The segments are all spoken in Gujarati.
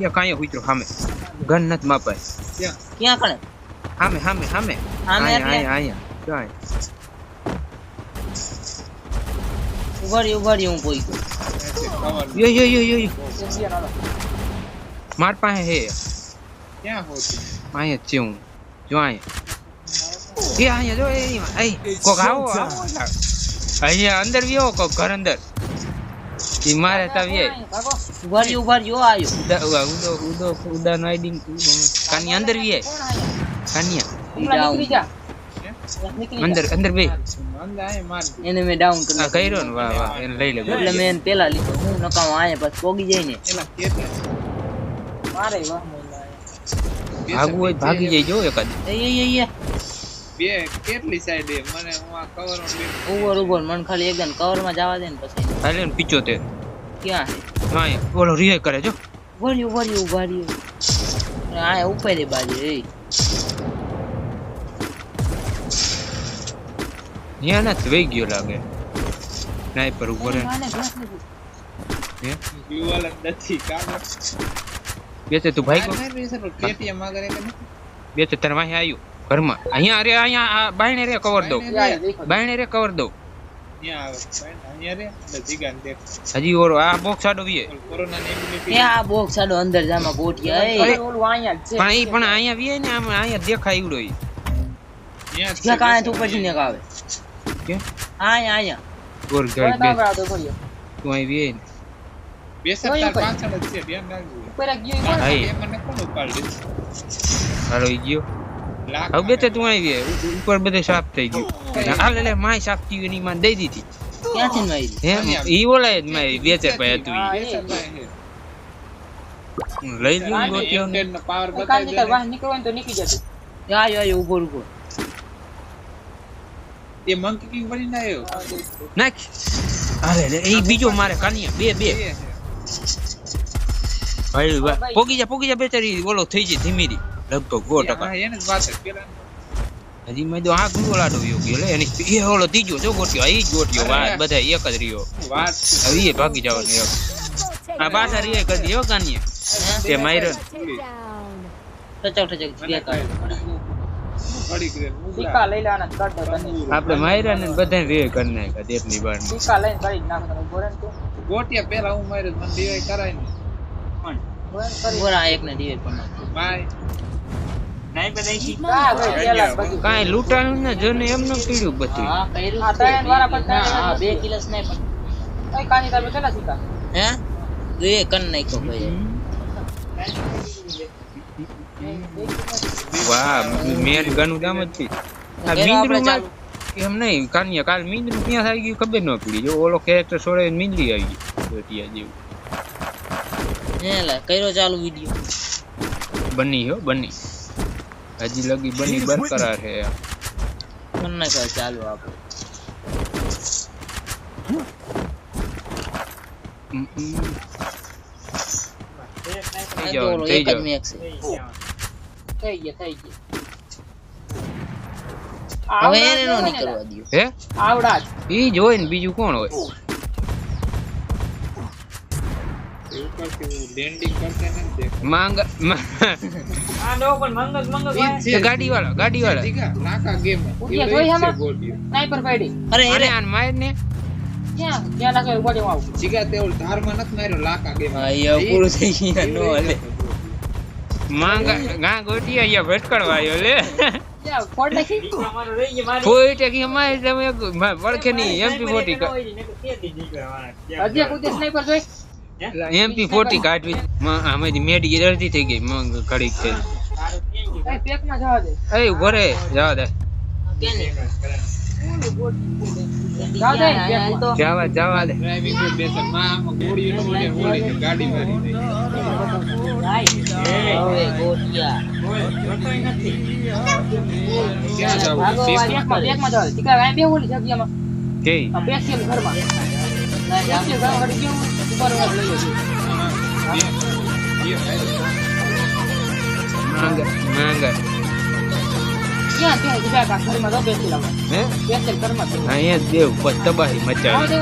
યા કાંઈ ઉતરો સામે ગન નથી માપાય. ક્યાં કણે સામે સામે સામે અહીંયા અહીંયા ક્યાં. ઉભારી ઉભારી હું કોઈ. યો યો યો યો. માર પાસે હે. ક્યાં હોતી અહીંયા છે હું. જો અહીંયા. એ અહીંયા જો એ અહીં કોક આવો અહીંયા અંદર વ્યો કોક ઘર અંદર. ઈ મારે તા વ્યાય ઉભારી ઉભારી ઓ આયો. ઉદા ઉદો ઉદો ઉદાનો આઈડી કાની અંદર વ્યાય કાનિયા. અંદર અંદર બે એને મેં ડાઉન કરી આ કર્યો ને વાહ વાહ એને લઈ લે એટલે મેં એને પેલા લીધો. હું નકામ આયા પછી પોગી જાય ને. મારે વાહ ભાગવું હોય ભાગી જાય જો એકાદ. એ એ એ. બે કેટલી સાઈડ એ? મને હું આ કવર ઉભર ઉભર મને ખાલી એકદમ કવરમાં જવા દે ને પછી. હાલે ને પિચોતેર. ક્યાં? છે અહીંયા ઓલો રિય કરે જો. ઉભારી ઉભારી ઉભારી આયા ઉપર દે બાજુ એ. ત્યાં નથી વહી ગયો લાગે. સ્નાઈપર ઉપર હે? હે? ગ્લુઅલ નથી કામ બે તે ભાઈ કો કેટીએમ આગળ એક ને બે તે તારે વાહે આવ્યું ઘરમાં. અહીંયા અરે અહીંયા આ બાયણે રે કવર દઉં બાયણે રે. કવર દઉં ત્યાં આવે અહીંયા રે. એટલે જીગાને દેખ હજી ઓરો આ બોક્સ આડો વીએ. એ આ બોક્સ આડો અંદર જામાં ગોઠિયા એ અરે. પણ ઈ પણ અહીંયા વીએ ને આમ અહીંયા દેખાય ઈવડો ઈ. ત્યાં કાંઈ તું પછી ને આવે કે? આયા આયા ગોર ગાડી બે તું અહીં વીએ ને. બે સપ્તાહ પાછળ છે ધ્યાન રાખજો. હા એ. મને કોણ ઉપાડી હાલો ઈ ગયો. હવે બે તે તું આવી ઉપર બધે સાફ થઈ ગયું. હાલે લે માય સાફ થઈ ગયું માં દઈ દીધી. ક્યાંથી મારી? એમ ઈ ઓલાય જ મારી વેચે ભાઈ હતું. બે. લઈ લ્યો ને ગોત્યો ને. M10 નો પાવર બતાવી દે ને. આયો આયો ઊભો ઊભો. એ મંકી કિંગ બની ના આવ્યો? નાખ. અરે લે એ બીજો મારે કાનિયા. બે બે. ભાઈ વાહ. પોગી જા પોગી જા બેચારી ઓલો થઈ જાય ધીમી રી. લગભગ સો ટકા. હા, એને જ વાત છે. પેલા હજી મેં તો આ લાડો ગયો. લે એની એ ઓલો ત્રીજો જો ગોટ્યો આ જ ગોટ્યો બધા એક જ રહ્યો. વાત છે. હવે એ ભાગી જવાનો એક. આ પાછા રીએ કરી દીધો કાનિયા તે. ઉભરા. આપણે માર્યા ને બધા કરી નાખ્યા ગોટિયા પેલા હું માર્યો મને દિવાળી કરાય ને. બોરા એક ને ડિવાઈડ પણ નાખ. બાય કાંઈ લૂંટાણું ને જો ને એમ ન પીડ્યું બધું હા કર્યું છે. ના, હા બે કિલો સ્નાઈપર હે? એ કન નાખ્યો ભાઈ. વાહ મેન ગનું દામ જ થી આ ઘેરો મીંદડું આપણે માં એમ નહીં કાનિયા કાલ મીંદડું ક્યાં થઈ ગયું ખબર ન પડી. જો ઓલો કેરેક્ટર છોડે મીંદડી આવી ગઈ. જોટિયા જેવું. હે લા કર્યો ચાલુ વિડિયો. બની હો બની. હજી લગી બની બરકરાર છે તમને નાખ્યો ચાલુ આપ. થઈ જાવ થઈ એક જ જાવ હવે એને નો નીકળવા દો હે? ઈ જ હોય ને બીજું કોણ હોય? માંગ ગાડી વાળો ગાડી વાળો જીગા ગેમ ઉઠ્યા જોઈ અરે અરે. આન માર ને જીગા તે ઓલ ધારમાં નથી માર્યો લાખા ગેમ. હા એ પૂરું થઈ ગયું નો હાલે. માંગ ગા ગોટી અહીંયા ભટકડવા આવ્યો લે. કોઈ ટેકી અમારે તમે વળખે નહીં એમપી ફોર્ટી એમપી ફોર્ટી કાઢવી. મ- આમાંથી મેડી અડધી થઈ ગઈ મંગ ઘડીક છે. એ ઊભો રે જવા દે. જવા જવા દે. માં ક્યાં જાવ માંગ હે અહીંયા દેવ તબાહી મચાવી.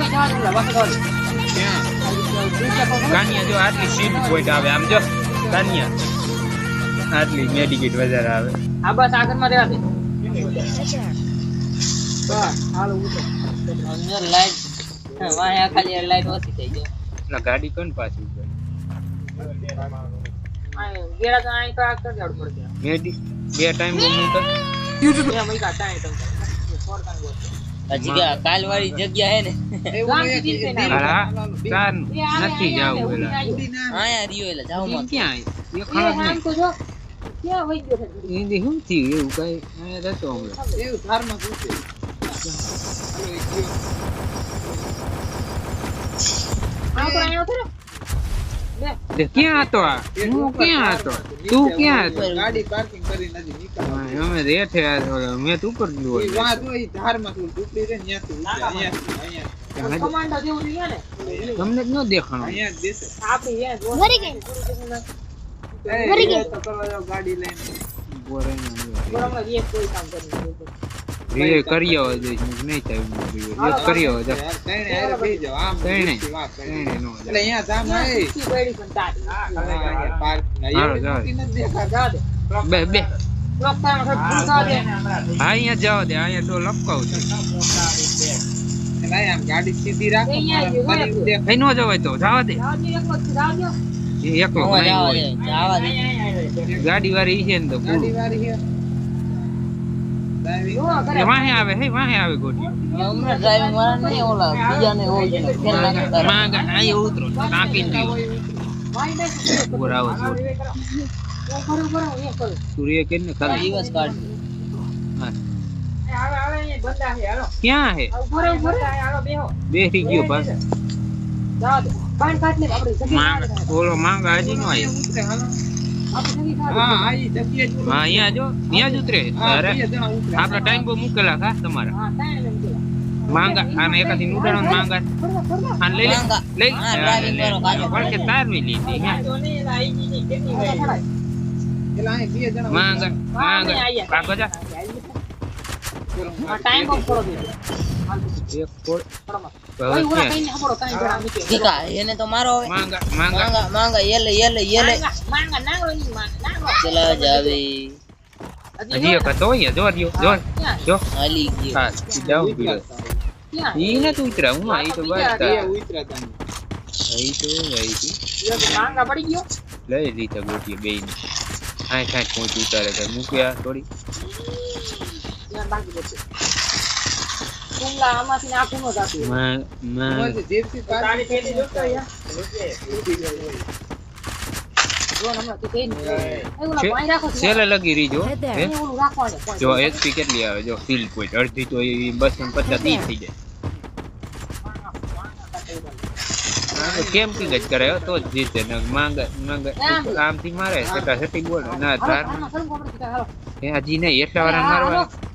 કાનિયા જો આટલી સીટ પોઈન્ટ આવે આમ જો. કન્યા. આટલી મેડિકેટ વધારે આવે. આ બસ આગળમાં રહેવા દે. બસ હાલો ઉતર અંદર લાઈટ વાય આ ખાલી લાઈટ ઓછી થઈ જાય એટલે ગાડી કોણ પાછી બે ટાઈમ હજી કાલ વાળી જગ્યા હે ને. નથી જાવ પેલા આયા રહ્યો એટલે જાવમાં ક્યાં એ એ તો જો ક્યાં વહી ગયો છે? નહીં શું એવું કઈ? અહીંયા જતો હમણાં. એવું ધારમાં શું છે આ તો અહીંયા ઉતરો લે તે ક્યાં હતો આ હું ક્યાં હતો તું ક્યાં હતો ગાડી પાર્કિંગ કરી નથી નીકળવા અમે રેઠે મેં તો ઉપર જ ઈ જોયું. વાં જો ઈ ધારમાં તું ડૂબી રહે ને ત્યાંથી ઉતરે. અહીંયાથી, અહીંયાથી. કમાન્ડો જેવું છે ને તમને જ ન દેખાણો અહીંયા જ દેશે. આપણી એ મરી ગઈ. મરી ગઈ. તો કરવા ગાડી લઈને બરાબર એ કોઈ કામ કરી રિએ કર્યો હોય તો નહીં થાય એમ રિએ. રિએ કર્યો હોય તો યાર, ત્રણે હારે બેસી જાઓ. આમ કરી. ત્રણે નો એટલે અહીંયા જામ. ઈ બેડી પણ તારી હા, અહીંયા પાર્ક. ના, હાલો, એવડી જાઓ. મોટી નથી દેખાતી. જા દે બે બે અહીંયા જાઓ દે અહીંયા તો લપકાવું છું એટલે અહીંયા આમ ગાડી સીધી રાખો અહીંયા જ મારા હોય. શરીર ન જવાય તો જવા દે જા દે એકલો જ જા દે એ એકલો હોવા નહીં જાવા હોય. દે જાવા દે ગાડી વાળી છે ને તો ગાડી વાળી છે. ડ્રાઇવિંગ. જો કરે એ વાહે આવે હે વાહે આવે ગોટી હમણાં ડ્રાઈવિંગ વાળા નહીં ઓલા બીજાને હોય છે ફેલ નાખે તારે. માં ગા- અહીંયા ઉતરો દે ઉપર આવો. છો સૂર્ય કે ને ખાલી? દિવસ કાઢ. હા. આવે આવે એ બંદા છે હાલો. ક્યાં હે? બેસી ગયો માંગ ઓલો માંગ હજી નો આવ્યો. અહીંયા જો ત્યાં જ ઉતરે. અરે આપડે ટાઈમ બહુ મૂકેલા ખા તમારા. હા તાણે માંગા આને એકાથી ઉડાડો ને માંગા. આને લઈ લે લઈ પણ કે તારવી લીધી હે. તો નહીં એલા આઈ ગઈ ની કેટલી વાર એટલે અહીંયા બે જણા માંગા માંગા કાકો કાઈ અહીંયા જો જો જો. હાલી ગયો. હા ઈ જાઉં ઈ ને તું ઉતરા હું આ ઈ તો બસ બે તા. ઉતરા તમે. ઈ તો ઈ તો. માંગા પડી ગયો? લઈ લીધા ગોટીએ બેયને. આય કાંઈ પહોંચ ઉતારે છે. મૂક્યા થોડી. બાકી બચે કુમલા આમાંથી નો જાતું માં માં જેથી તારી પેલી જોતો યાર જો કેટલી આવે જો પોઈન્ટ અડધી તો એ બસ પચાસ દી થઈ જાય કેમ તો કેમ્પિંગ જ કરે તો જ જીતે માંગા માંગા આમથી મારે સેટા સેટી બોલ ના ધાર હજી નહીં એટલા વાળા મારવા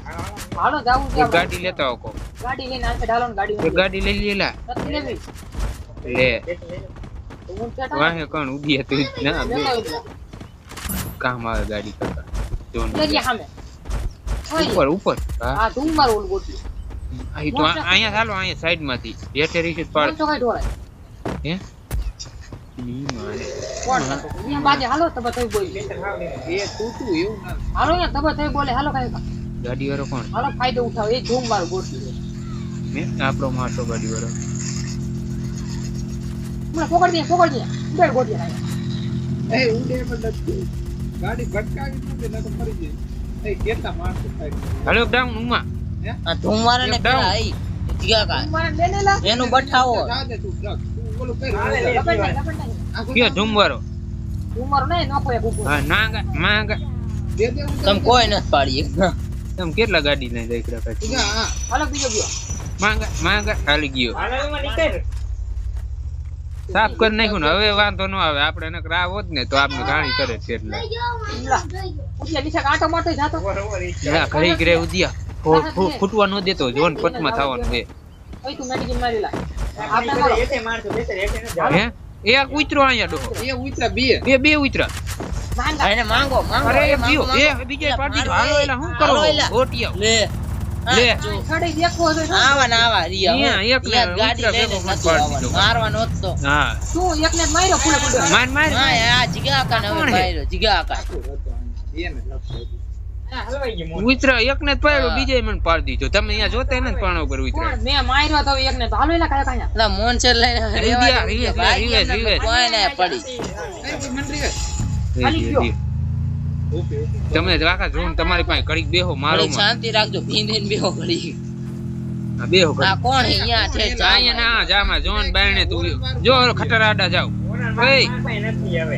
હાલો જાવું છે ગાડી લેતા આવો કો ગાડી લઈને આ સાઈડ હાલો ને ગાડી ગાડી લઈ લેલા. લેવી. લે. વાહે કોણ ઊભી હતી? ના. કામ આવે ગાડી કરતા. જો ને. દરિયા સામે ઉપર ઉપર. હા. તું મારું ઓલું ગોઠવી. અહીં તો અહીંયા ચાલો અહીંયા સાઈડમાંથી હેઠે રીશે પાડ. તો કઈ ઢોળાય. હે? ની મારે. કોણ? અહીંયા બાજે હાલો તબા થઈ બોલી. એ તૂટું એવું ના હાલો અહીંયા તબા થઈ બોલે. હાલો કાંઈ ગાડી વાળો કોણ? મારો ફાયદો ઉઠાવે એ ધૂમ વાળો ગોઠવી મે આપણો માસો ગાડી વાળો મને પકડ દે પકડ દે. ઉડેડ ગોઠવી નાખ. એ ઉડે પણ નથી. ગાડી ભટકાવી નથી ન તો મરી જાય એ કેટલા માણસો થાય. હાલો ડાઉન ઉમા આ ધૂમવાળા ને પેલા આઈ. જીગા કા ધૂમ મારા લેને લા. એનું બઠાવો. જા દે તું ટ્રક તું ઓલું કઈ નાખ. આખું કયો ઝુમવારો ધૂમ વાળો નહીં નોખો એક ઉપર. હા નાંગા માંગા દે દે હું કોઈ નથી પાડી. તમે કેટલા ગાડી લઈને જઈ રહ્યા પછી અલગ બીજો ગયો. માંગા માંગા ખાલી ગયો. સાફ કરી નાખ્યું ને હવે વાંધો ન આવે. આપણે એને રાવો હોત ને તો આપણે ઘાણી કરે છે એટલે. ઘડી ઘરે ઉદિયા ફૂટવા ન દેતો. જોન પટમાં થવાનું છે. હે? એક ઉતરો અહીંયા ડોહો. એ ઉતરા બે બે બે ઉતરા. માંગા. એને માંગો માંગો અરે એ એ એ બીજે પાડી હાલો એલા હું કરો. ગોટિયા લે. લે. સડી દેખો છો આવા ના આવા રિયા એક ગાડી લઈને પાડી આવવાનું. દીધો. મારવાનો હતો હા. શું એકને માર્યો પૂરે પૂરે માર માર. હા આ જીગા આકા ને હવે માર્યો જીગા કા એને લપસો. ઉતરા એક ને પાડ્યો બીજે મને પાડી દીધો. તમે અહીંયા જોતા ને પાણો પર ઉતરા મેં માર્યો તો એકને તો હાલો એલા કાયા કાયા એટલે મોન છે લઈને રેવા. ભાઈ રીવ્યા, કોઈ ને પડી તમે રાખા જોન તમારી પાસે ઘડીક બેહો મારો શાંતિ રાખજો ભીંદીને બેહો ઘડી બેહો આ કોણ અહીંયા છે જાય ના જામાં જોન બાયણે તું જો ખટરાડા ખટારા આડા જાવ ઓય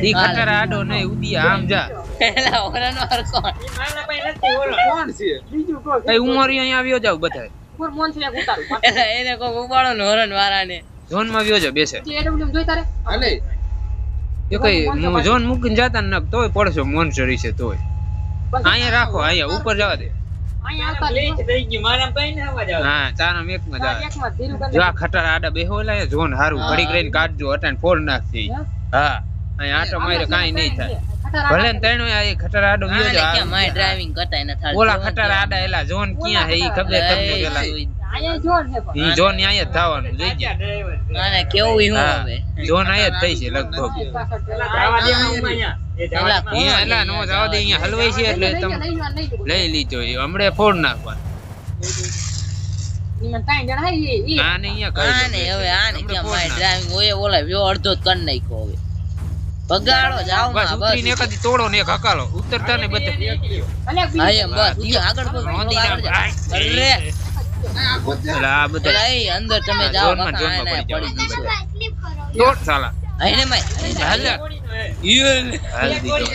ઈ ખટરાડો આડો નહીં ઉદિયા આમ જા. પેલા ઓરાનો કોણ કોણ છે બીજું કોઈ એ ઉમરી અહીંયા આવ્યો જાવ બધા કોણ મોન છે એક એટલે એને કોઈ ઉપાડો ને હોરન વાળાને ઝોનમાં આવ્યો જાવ બેસે એડબ્લ્યુ જોઈ તારે. અલે એ કઈ ઝોન મૂકીને જાતા ને તોય પડશો મોનસરી છે તોય. બસ. અહીંયા રાખો અહીંયા ઉપર જવા દે. ખટારા આડા બેહો ઝોન હારું. ઘડીક રહીને કાઢજો અટાણ ફોડ નાખતી હા? અહીંયા આટો મારે કઈ નહીં થાય. ભલે ને આ ખટારા આડો ગયો જો ક્યાં માય ડ્રાઇવિંગ કરતા નથી થાળ ઓલા ખટારા આડા એલા ઝોન ક્યાં હે ઈ ખબર તમને પેલા? સુઈ. અહીંયા હે ઈ ઝોન અહીંયા જ થવાનું જોઈ ગયા? આને કેવું ઈ હું હવે? ઝોન અહીંયા જ થઈ છે લગભગ. અહીંયા. એલા નો જવા દે અહીંયા હલવાઈ છે એટલે તમે લઈ લીજો એ. હમણે ફોડ નાખવા ત્રણ હે. આને અહીંયા આને હવે આને માય ડ્રાઇવિંગ હોય ઓલા વ્યો અડધો જ કરી નાખ્યો હવે. બગાડો જાવ બસ ઉતરીને એકાદી તોડો ને એક હકાલો. ઉતરતા ને બધે. એમ બસ. ઈ આગળ કોઈ નોંધી આગળ અરે. આ બધા. પેલા અંદર તમે જાઓ. માં કાકા ઝોનમાં પડી જાવ. જશે તોડ સાલા. આને માય. હાલ હાલ દીધો.